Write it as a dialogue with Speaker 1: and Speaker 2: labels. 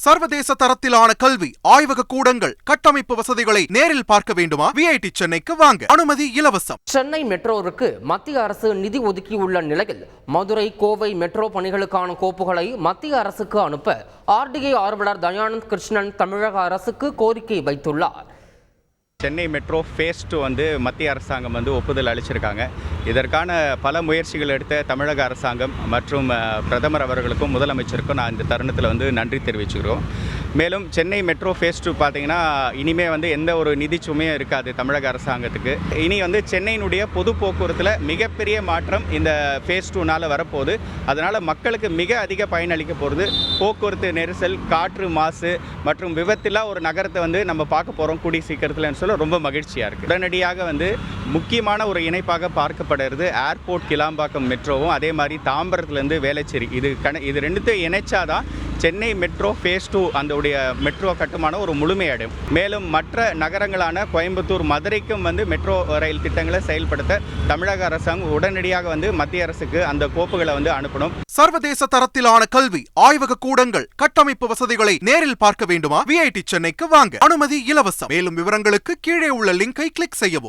Speaker 1: சர்வதேச தரத்திலான கல்வி ஆய்வக கூடங்கள் கட்டமைப்பு வசதிகளை நேரில் பார்க்க வேண்டுமா? விஐடி சென்னைக்கு வாங்க. அனுமதி இலவசம்.
Speaker 2: சென்னை மெட்ரோவிற்கு மத்திய அரசு நிதி ஒதுக்கியுள்ள நிலையில் மதுரை கோவை மெட்ரோ பணிகளுக்கான கோப்புகளை மத்திய அரசுக்கு அனுப்ப ஆர்டிஐ ஆர்வலர் தயானந்த் கிருஷ்ணன் தமிழக அரசுக்கு கோரிக்கை வைத்துள்ளார்.
Speaker 3: சென்னை மெட்ரோ ஃபேஸ் டூ வந்து மத்திய அரசாங்கம் வந்து ஒப்புதல் அளிச்சிருக்காங்க. இதற்கான பல முயற்சிகள் எடுத்த தமிழக அரசாங்கம் மற்றும் பிரதமர் அவர்களுக்கும் முதலமைச்சருக்கும் நான் இந்த தருணத்தில் வந்து நன்றி தெரிவிச்சுக்கிறோம். மேலும் சென்னை மெட்ரோ ஃபேஸ் டூ பார்த்தீங்கன்னா இனிமே வந்து எந்த ஒரு நிதி சுமையும் இருக்காது தமிழக அரசாங்கத்துக்கு. இனி வந்து சென்னையினுடைய பொது போக்குவரத்தில் மிகப்பெரிய மாற்றம் இந்த ஃபேஸ் டூனால் வரப்போகுது. அதனால் மக்களுக்கு மிக அதிக பயனளிக்க போகிறது போக்குவரத்து நெரிசல் காற்று மாசு மற்றும் விபத்தில்லா ஒரு நகரத்தை வந்து நம்ம பார்க்க போகிறோம் கூடி சீக்கிரத்தில்னு சொல்ல ரொம்ப மகிழ்ச்சியாக இருக்குது உடனடியாக வந்து முக்கியமான ஒரு இணைப்பாக பார்க்கப்படுறது ஏர்போர்ட் கிளாம்பாக்கம் மெட்ரோவும். அதே மாதிரி தாம்பரத்துலேருந்து வேலைச்சேரி இது கண இது ரெண்டுத்தையும் இணைச்சாதான் சென்னை மெட்ரோ ஃபேஸ் டூ அதோடைய மெட்ரோ கட்டுமானம் ஒரு முழுமையடையும் மேலும் மற்ற நகரங்களான கோயம்புத்தூர் மதுரைக்கும் வந்து மெட்ரோ ரயில் திட்டங்களை செயல்படுத்த தமிழக அரசாங்கம் உடனடியாக வந்து மத்திய அரசுக்கு அந்த கோப்புகளை வந்து அனுப்பணும்.
Speaker 1: சர்வதேச தரத்திலான கல்வி ஆய்வக கூடங்கள் கட்டமைப்பு வசதிகளை நேரில் பார்க்க வேண்டுமா? விஐடி சென்னைக்கு வாங்க. அனுமதி இலவசம். மேலும் விவரங்களுக்கு கீழே உள்ள லிங்கை கிளிக் செய்யவும்.